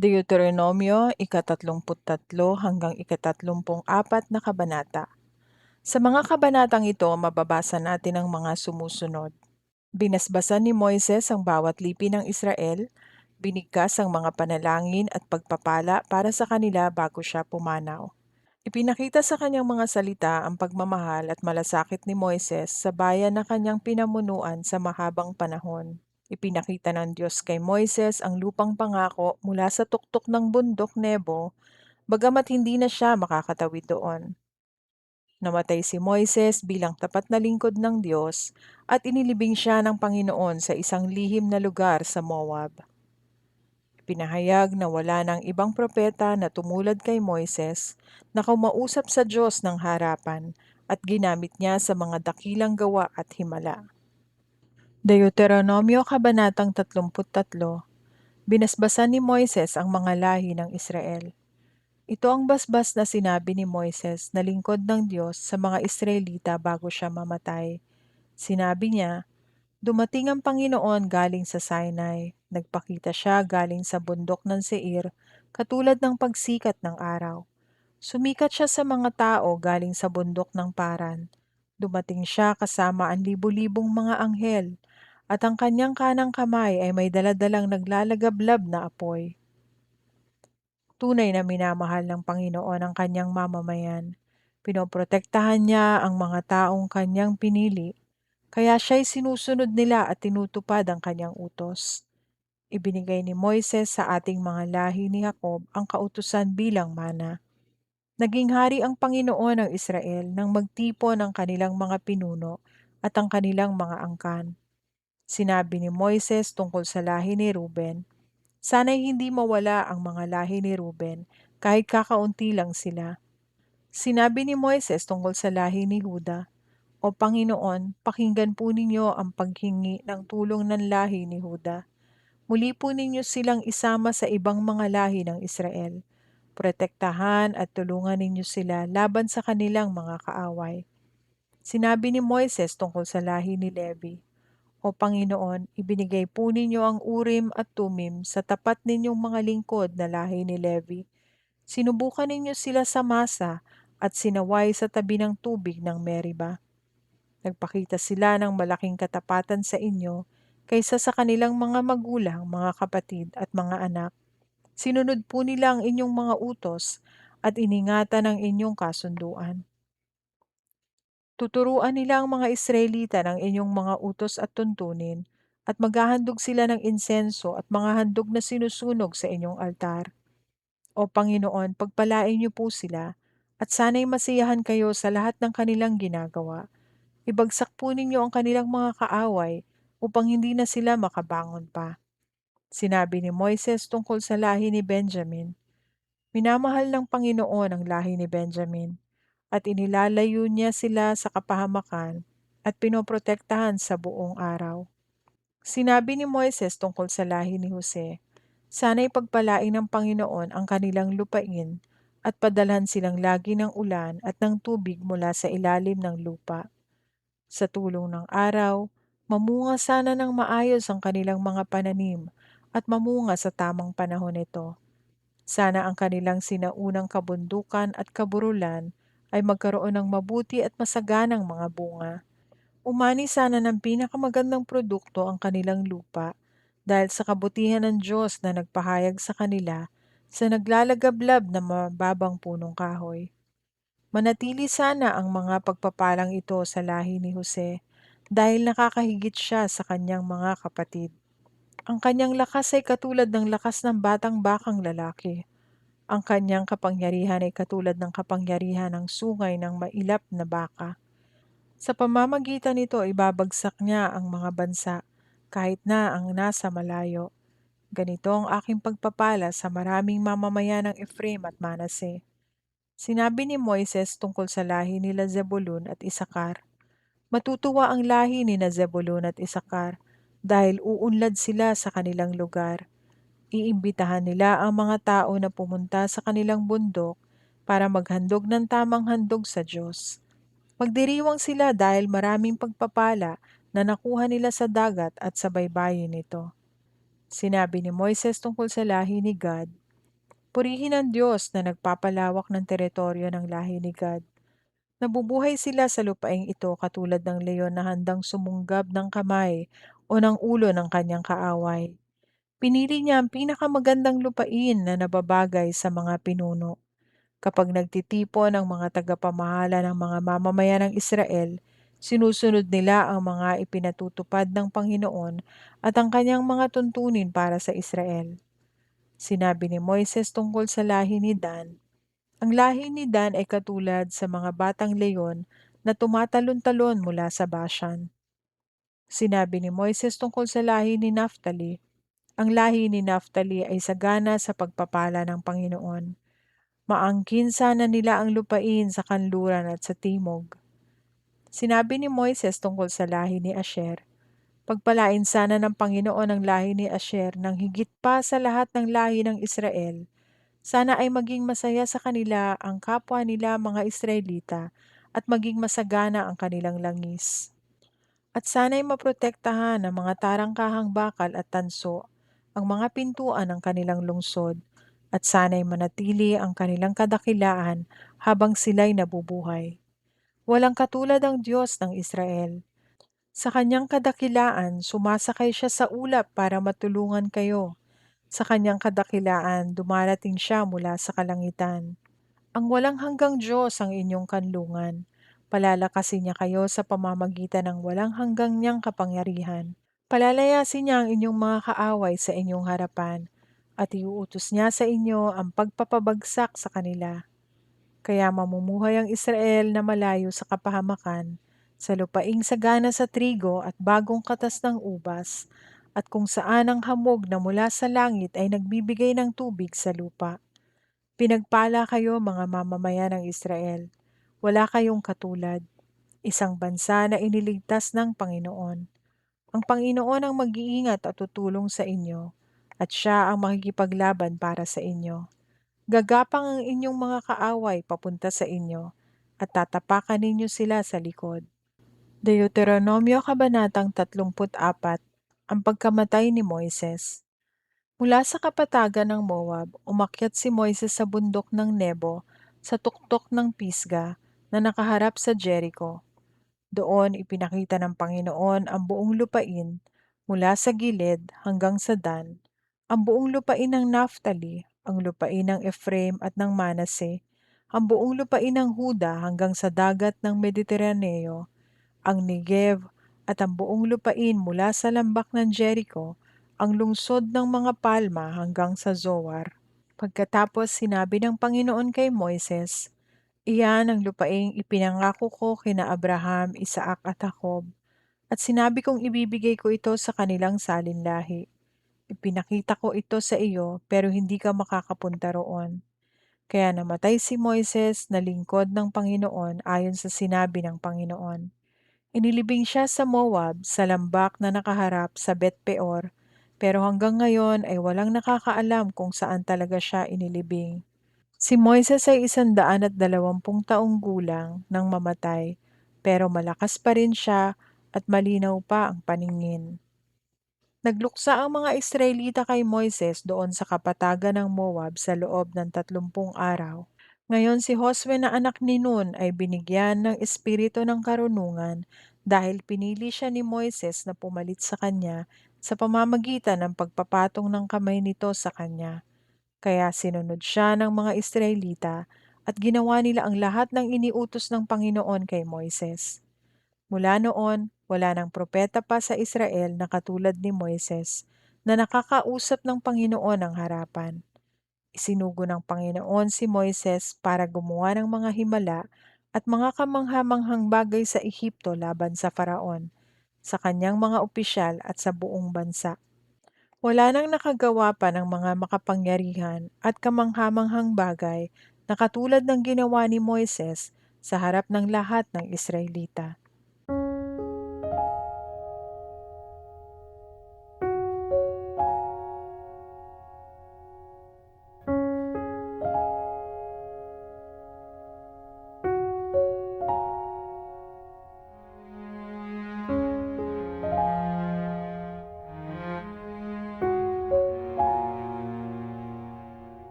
Deuteronomio ikatatlumputtatlo hanggang ikatatlumpung-apat na kabanata. Sa mga kabanatang ito, mababasa natin ang mga sumusunod. Binasbasan ni Moises ang bawat lipi ng Israel, binigkas ang mga panalangin at pagpapala para sa kanila bago siya pumanaw. Ipinakita sa kanyang mga salita ang pagmamahal at malasakit ni Moises sa bayan na kanyang pinamunuan sa mahabang panahon. Ipinakita ng Diyos kay Moises ang lupang pangako mula sa tuktok ng bundok Nebo, bagamat hindi na siya makakatawid doon. Namatay si Moises bilang tapat na lingkod ng Diyos at inilibing siya ng Panginoon sa isang lihim na lugar sa Moab. Pinahayag na wala ng ibang propeta na tumulad kay Moises na kumausap sa Diyos ng harapan at ginamit niya sa mga dakilang gawa at himala. Deuteronomio Kabanatang 33 Binasbasan ni Moises ang mga lahi ng Israel. Ito ang basbas na sinabi ni Moises na lingkod ng Diyos sa mga Israelita bago siya mamatay. Sinabi niya, Dumating ang Panginoon galing sa Sinai. Nagpakita siya galing sa bundok ng Seir, katulad ng pagsikat ng araw. Sumikat siya sa mga tao galing sa bundok ng Paran. Dumating siya kasama ang libu-libong mga anghel, at ang kanyang kanang kamay ay may daladalang naglalagablab na apoy. Tunay na minamahal ng Panginoon ang kanyang mamamayan. Pinoprotektahan niya ang mga taong kanyang pinili, kaya siya'y sinusunod nila at tinutupad ang kanyang utos. Ibinigay ni Moises sa ating mga lahi ni Jacob ang kautusan bilang mana. Naging hari ang Panginoon ng Israel nang magtipon ang kanilang mga pinuno at ang kanilang mga angkan. Sinabi ni Moises tungkol sa lahi ni Ruben, Sana'y hindi mawala ang mga lahi ni Ruben, kahit kakaunti lang sila. Sinabi ni Moises tungkol sa lahi ni Huda, O Panginoon, pakinggan po ninyo ang paghingi ng tulong ng lahi ni Huda. Muli po ninyo silang isama sa ibang mga lahi ng Israel. Protektahan at tulungan ninyo sila laban sa kanilang mga kaaway. Sinabi ni Moises tungkol sa lahi ni Levi, O Panginoon, ibinigay po ninyo ang Urim at Tumim sa tapat ninyong mga lingkod na lahi ni Levi. Sinubukan ninyo sila sa masa at sinaway sa tabi ng tubig ng Meriba. Nagpakita sila ng malaking katapatan sa inyo kaysa sa kanilang mga magulang, mga kapatid at mga anak. Sinunod po nila ang inyong mga utos at iningatan ang inyong kasunduan. Tuturuan nila ang mga Israelita ng inyong mga utos at tuntunin at maghahandog sila ng insenso at mga handog na sinusunog sa inyong altar. O Panginoon, pagpalain niyo po sila at sana'y masiyahan kayo sa lahat ng kanilang ginagawa. Ibagsak po ninyo ang kanilang mga kaaway upang hindi na sila makabangon pa. Sinabi ni Moises tungkol sa lahi ni Benjamin, Minamahal ng Panginoon ang lahi ni Benjamin, at inilalayo niya sila sa kapahamakan at pinoprotektahan sa buong araw. Sinabi ni Moises tungkol sa lahi ni Jose, Sana'y pagpalain ng Panginoon ang kanilang lupain at padalhan silang lagi ng ulan at ng tubig mula sa ilalim ng lupa. Sa tulong ng araw, mamunga sana ng maayos ang kanilang mga pananim at mamunga sa tamang panahon ito. Sana ang kanilang sinaunang kabundukan at kaburulan ay magkaroon ng mabuti at masaganang mga bunga. Umani sana ng pinakamagandang produkto ang kanilang lupa dahil sa kabutihan ng Diyos na nagpahayag sa kanila sa naglalagablab na mababang punong kahoy. Manatili sana ang mga pagpapalang ito sa lahi ni Jose dahil nakakahigit siya sa kanyang mga kapatid. Ang kanyang lakas ay katulad ng lakas ng batang bakang lalaki. Ang kanyang kapangyarihan ay katulad ng kapangyarihan ng sungay ng mailap na baka. Sa pamamagitan nito, ibabagsak niya ang mga bansa kahit na ang nasa malayo. Ganito ang aking pagpapala sa maraming mamamayan ng Ephraim at Manase. Sinabi ni Moises tungkol sa lahi nila Zebulun at Isakar. Matutuwa ang lahi ni na Zebulun at Isakar dahil uunlad sila sa kanilang lugar. Iimbitahan nila ang mga tao na pumunta sa kanilang bundok para maghandog ng tamang handog sa Diyos. Magdiriwang sila dahil maraming pagpapala na nakuha nila sa dagat at sa baybayin nito. Sinabi ni Moises tungkol sa lahi ni Gad, Purihin ang Diyos na nagpapalawak ng teritoryo ng lahi ni Gad. Nabubuhay sila sa lupaing ito katulad ng leon na handang sumunggab ng kamay o ng ulo ng kanyang kaaway. Pinili niya ang pinakamagandang lupain na nababagay sa mga pinuno. Kapag nagtitipon ang mga tagapamahala ng mga mamamayan ng Israel, sinusunod nila ang mga ipinatutupad ng Panginoon at ang kanyang mga tuntunin para sa Israel. Sinabi ni Moises tungkol sa lahi ni Dan, Ang lahi ni Dan ay katulad sa mga batang leon na tumatalon-talon mula sa Bashan. Sinabi ni Moises tungkol sa lahi ni Naphtali, Ang lahi ni Naphtali ay sagana sa pagpapala ng Panginoon. Maangkin sana nila ang lupain sa kanluran at sa timog. Sinabi ni Moises tungkol sa lahi ni Asher, Pagpalain sana ng Panginoon ang lahi ni Asher nang higit pa sa lahat ng lahi ng Israel. Sana ay maging masaya sa kanila ang kapwa nila mga Israelita at maging masagana ang kanilang langis. At sana'y maprotektahan ng mga tarangkahang bakal at tanso ang mga pintuan ng kanilang lungsod at sana'y manatili ang kanilang kadakilaan habang sila'y nabubuhay. Walang katulad ang Diyos ng Israel. Sa kanyang kadakilaan, sumasakay siya sa ulap para matulungan kayo. Sa kanyang kadakilaan, dumarating siya mula sa kalangitan. Ang walang hanggang Diyos ang inyong kanlungan. Palalakasin niya kayo sa pamamagitan ng walang hanggang niyang kapangyarihan. Palalayasin niya ang inyong mga kaaway sa inyong harapan at iuutos niya sa inyo ang pagpapabagsak sa kanila. Kaya mamumuhay ang Israel na malayo sa kapahamakan, sa lupaing sagana sa trigo at bagong katas ng ubas, at kung saan ang hamog na mula sa langit ay nagbibigay ng tubig sa lupa. Pinagpala kayo mga mamamayan ng Israel. Wala kayong katulad. Isang bansa na iniligtas ng Panginoon. Ang Panginoon ang mag-iingat at tutulong sa inyo at siya ang makikipaglaban para sa inyo. Gagapang ang inyong mga kaaway papunta sa inyo at tatapakan ninyo sila sa likod. Deuteronomio Kabanatang 34 Ang pagkamatay ni Moises Mula sa kapatagan ng Moab, umakyat si Moises sa bundok ng Nebo sa tuktok ng Pisga na nakaharap sa Jericho. Doon ipinakita ng Panginoon ang buong lupain mula sa gilid hanggang sa Dan ang buong lupain ng Naphtali, ang lupain ng Ephraim at ng Manase, ang buong lupain ng Huda hanggang sa dagat ng Mediteraneo, ang Negev at ang buong lupain mula sa lambak ng Jericho, ang lungsod ng mga palma hanggang sa Zoar. Pagkatapos sinabi ng Panginoon kay Moises, Iyan ang lupaing ipinangako ko kina Abraham, Isaac at Jacob, at sinabi kong ibibigay ko ito sa kanilang salinlahi. Ipinakita ko ito sa iyo pero hindi ka makakapunta roon. Kaya namatay si Moises na lingkod ng Panginoon ayon sa sinabi ng Panginoon. Inilibing siya sa Moab sa lambak na nakaharap sa Bet Peor, pero hanggang ngayon ay walang nakakaalam kung saan talaga siya inilibing. Si Moises ay isandaan at dalawampung taong gulang nang mamatay, pero malakas pa rin siya at malinaw pa ang paningin. Nagluksa ang mga Israelita kay Moises doon sa kapatagan ng Moab sa loob ng tatlumpung araw. Ngayon si Josue na anak ni Nun ay binigyan ng espiritu ng karunungan dahil pinili siya ni Moises na pumalit sa kanya sa pamamagitan ng pagpapatong ng kamay nito sa kanya. Kaya sinunod siya ng mga Israelita at ginawa nila ang lahat ng iniutos ng Panginoon kay Moises. Mula noon, wala nang propeta pa sa Israel na katulad ni Moises na nakakausap ng Panginoon ang harapan. Isinugo ng Panginoon si Moises para gumawa ng mga himala at mga kamanghamanghang bagay sa Ehipto laban sa Faraon, sa kanyang mga opisyal at sa buong bansa. Wala nang nakagawa pa ng mga makapangyarihan at kamanghamanghang bagay na katulad ng ginawa ni Moises sa harap ng lahat ng Israelita.